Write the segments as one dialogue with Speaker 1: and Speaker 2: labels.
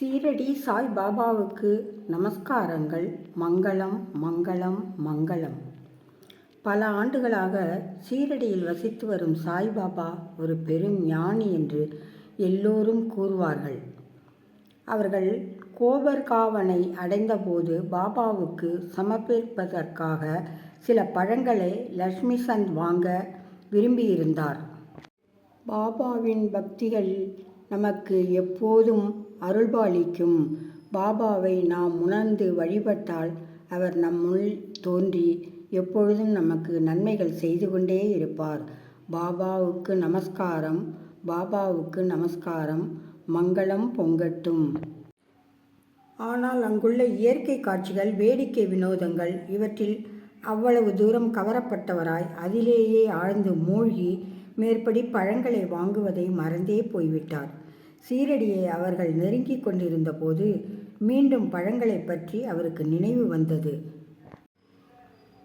Speaker 1: சீரடி சாய் பாபாவுக்கு நமஸ்காரங்கள். மங்களம் மங்களம் மங்களம். பல ஆண்டுகளாக சீரடியில் வசித்து வரும் சாய்பாபா ஒரு பெரும் ஞானி என்று எல்லோரும் கூறுவார்கள். அவர்கள் கோபர்காவனை அடைந்தபோது பாபாவுக்கு சமர்ப்பிப்பதற்காக சில பழங்களை லக்ஷ்மி சந்த் வாங்க விரும்பியிருந்தார். பாபாவின் பக்திகள் நமக்கு எப்போதும் அருள்பாலிக்கும். பாபாவை நாம் உணர்ந்து வழிபட்டால் அவர் நம்முள் தோன்றி எப்பொழுதும் நமக்கு நன்மைகள் செய்து கொண்டே இருப்பார். பாபாவுக்கு நமஸ்காரம் பாபாவுக்கு நமஸ்காரம் மங்களம் பொங்கட்டும். ஆனால் அங்குள்ள இயற்கை காட்சிகள் வேடிக்கை வினோதங்கள் இவற்றில் அவ்வளவு தூரம் கவரப்பட்டவராய் அதிலேயே ஆழ்ந்து மூழ்கி மேற்படி பழங்களை வாங்குவதை மறந்தே போய்விட்டார். சீரடியை அவர்கள் நெருங்கிக் கொண்டிருந்த போது மீண்டும் பழங்களை பற்றி அவருக்கு நினைவு வந்தது.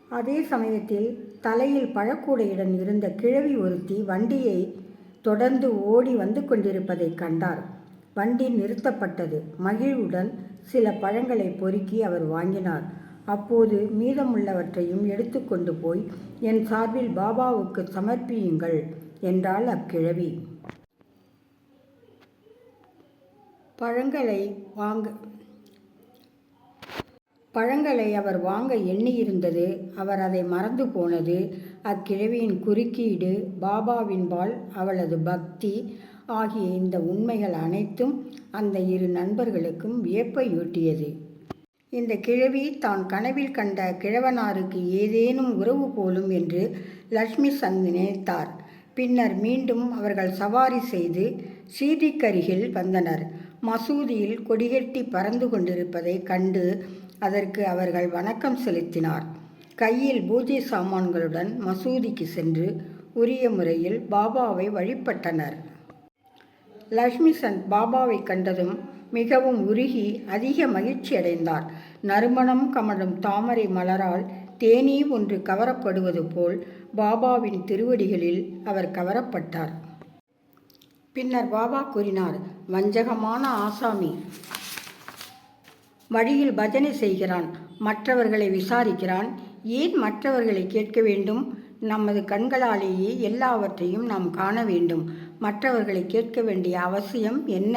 Speaker 1: அதே சமயத்தில் தலையில் பழக்கூடையுடன் இருந்த கிழவி ஒருத்தி வண்டியை தொடர்ந்து ஓடி வந்து கொண்டிருப்பதை கண்டார். வண்டி நிறுத்தப்பட்டது. மகிழ்வுடன் சில பழங்களை பொறுக்கி அவர் வாங்கினார். அப்போது மீதமுள்ளவற்றையும் எடுத்துக்கொண்டு போய் என் சார்பில் பாபாவுக்கு சமர்ப்பியுங்கள் என்றாள் அக்கிழவி. பழங்களை வாங்க பழங்களை அவர் வாங்க எண்ணியிருந்தது. அவர் அதை மறந்து போனது. அக்கிழவியின் குறுக்கீடு பாபாவின்பால் அவளது பக்தி ஆகிய இந்த உண்மைகள் அனைத்தும் அந்த இரு நண்பர்களுக்கும் வியப்பையூட்டியது இந்த கிழவி தான் கனவில் கண்ட கிழவனாருக்கு ஏதேனும் உறவு போலும் என்று லக்ஷ்மி சந்த் நினைத்தார். பின்னர் மீண்டும் அவர்கள் சவாரி செய்து சீதிக்கருகில் வந்தனர். மசூதியில் கொடிகட்டி பறந்து கொண்டிருப்பதை கண்டு அதற்கு அவர்கள் வணக்கம் செலுத்தினார். கையில் பூஜை சாமான்களுடன் மசூதிக்கு சென்று உரிய முறையில் பாபாவை வழிபட்டனர். லக்ஷ்மி சந்த் பாபாவை கண்டதும் மிகவும் உருகி அதிக மகிழ்ச்சி அடைந்தார். நறுமணம் கமழும் தாமரை மலரால் தேனீ ஒன்று கவரப்படுவது போல் பாபாவின் திருவடிகளில் அவர் கவரப்பட்டார். பின்னர் பாபா கூறினார் வஞ்சகமான ஆசாமி வழியில் பஜனை செய்கிறான் மற்றவர்களை விசாரிக்கிறான். ஏன் மற்றவர்களை கேட்க வேண்டும்? நமது கண்களாலேயே எல்லாவற்றையும் நாம் காண வேண்டும். மற்றவர்களை கேட்க வேண்டிய அவசியம் என்ன?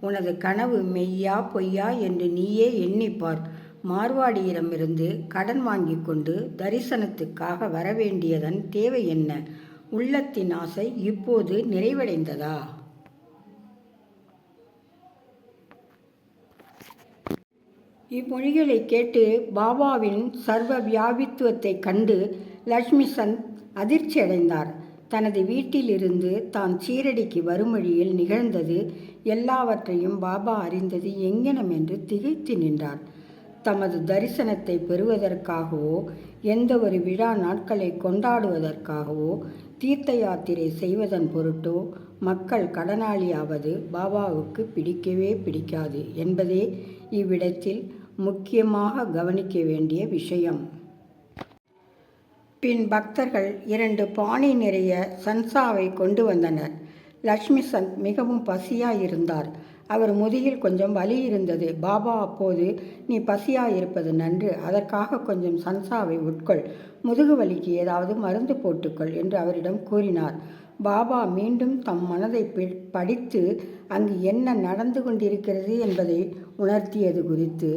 Speaker 1: உனது கனவு மெய்யா பொய்யா என்று நீயே எண்ணிப்பார் மார்வாடியிடமிருந்து கடன் வாங்கி கொண்டு தரிசனத்துக்காக வரவேண்டியதன் தேவை என்ன? உள்ளத்தின் ஆசை இப்போது நிறைவடைந்ததா? இம்மொழிகளை கேட்டு பாபாவின் சர்வ வியாபித்துவத்தை கண்டு லக்ஷ்மி சந்த் அதிர்ச்சி தனது வீட்டிலிருந்து தான் சீரடிக்கு வரும் வழியில் நிகழ்ந்தது எல்லாவற்றையும் பாபா அறிந்தது எங்கெனம் என்று திகைத்து நின்றார். தமது தரிசனத்தை பெறுவதற்காகவோ எந்த ஒரு விழா நாட்களை கொண்டாடுவதற்காகவோ தீர்த்த யாத்திரை செய்வதன் பொருட்டோ மக்கள் கடனாளியாவது பாபாவுக்கு பிடிக்கவே பிடிக்காது என்பதே இவ்விடத்தில் முக்கியமாக கவனிக்க வேண்டிய விஷயம். பின் பக்தர்கள் இரண்டு பானை நிறைய சன்சாவை கொண்டு வந்தனர். லக்ஷ்மி சந்த் மிகவும் பசியாயிருந்தார். அவர் முதுகில் கொஞ்சம் வலி இருந்தது. பாபா அப்போது நீ பசியாயிருப்பது நன்று. அதற்காக கொஞ்சம் சன்சாவை உட்கொள். முதுகு வலிக்கு ஏதாவது மருந்து போட்டுக்கொள் என்று அவரிடம் கூறினார். பாபா மீண்டும் தம் மனதை படித்து அங்கு என்ன நடந்து கொண்டிருக்கிறது என்பதை உணர்த்தியது குறித்து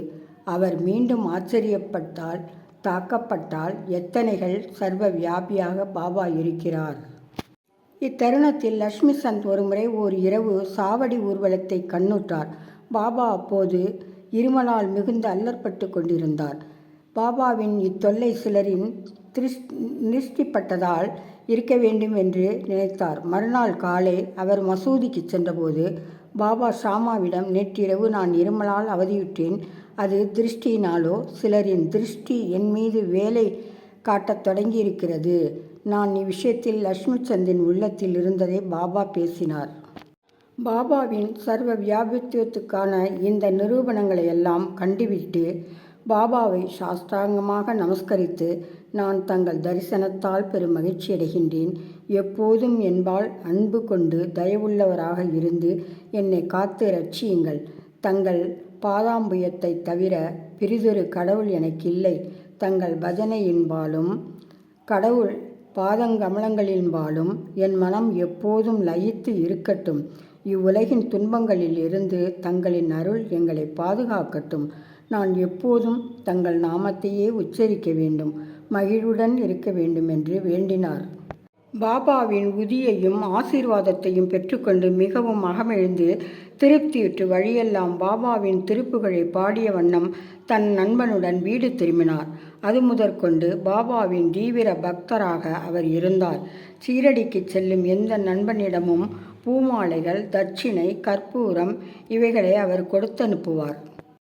Speaker 1: அவர் மீண்டும் ஆச்சரியப்பட்டால் தாக்கப்பட்டால் எத்தனைகள் சர்வ வியாபியாக பாபா இருக்கிறார்? இத்தருணத்தில் லக்ஷ்மி சந்த் ஒருமுறை ஓர் இரவு சாவடி ஊர்வலத்தை கண்ணுற்றார். பாபா அப்போது இருமலால் மிகுந்த அல்லற்பட்டு கொண்டிருந்தார். பாபாவின் இத்தொல்லை சிலரின் திருஷ் நிஷ்டிப்பட்டதால் இருக்க வேண்டும் என்று நினைத்தார். மறுநாள் காலை அவர் மசூதிக்கு சென்றபோது பாபா ஷாமாவிடம் நேற்றிரவு நான் இருமலால் அவதியுற்றேன். அது திருஷ்டியினாலோ சிலரின் திருஷ்டி என் மீது வேலை காட்டத் தொடங்கியிருக்கிறது. நான் இவ்விஷயத்தில் லக்ஷ்மி சந்தின் உள்ளத்தில் இருந்ததை பாபா பேசினார். பாபாவின் சர்வ வியாபித்துவத்துக்கான இந்த நிரூபணங்களை எல்லாம் கண்டுவிட்டு பாபாவை சாஸ்தாங்கமாக நமஸ்கரித்து நான் தங்கள் தரிசனத்தால் பெரும் மகிழ்ச்சி அடைகின்றேன். எப்போதும் என்பால் அன்பு கொண்டு தயவுள்ளவராக இருந்து என்னை காத்து ரட்சியுங்கள். தங்கள் பாதாம்புயத்தை தவிர பிரிதொரு கடவுள் எனக்கு இல்லை தங்கள் பஜனையின்பாலும் கடவுள் பாதங்கமலங்களின்பாலும் என் மனம் எப்போதும் லயித்து இருக்கட்டும். இவ்வுலகின் துன்பங்களில் இருந்து தங்களின் அருள் எங்களை பாதுகாக்கட்டும். நான் எப்போதும் தங்கள் நாமத்தையே உச்சரிக்க வேண்டும் மகிழ்வுடன் இருக்க வேண்டும் என்று வேண்டினார். பாபாவின் உதியையும் ஆசீர்வாதத்தையும் பெற்றுக்கொண்டு மிகவும் அகமெழுந்து திருப்தியுற்று வழியெல்லாம் பாபாவின் திருப்புகழை பாடிய வண்ணம் தன் நண்பனுடன் வீடு திரும்பினார். அது முதற்கொண்டு பாபாவின் தீவிர பக்தராக அவர் இருந்தார். சீரடிக்கு செல்லும் எந்த நண்பனிடமும் பூமாலைகள் தட்சிணை கற்பூரம் இவைகளை அவர் கொடுத்தனுப்புவார்.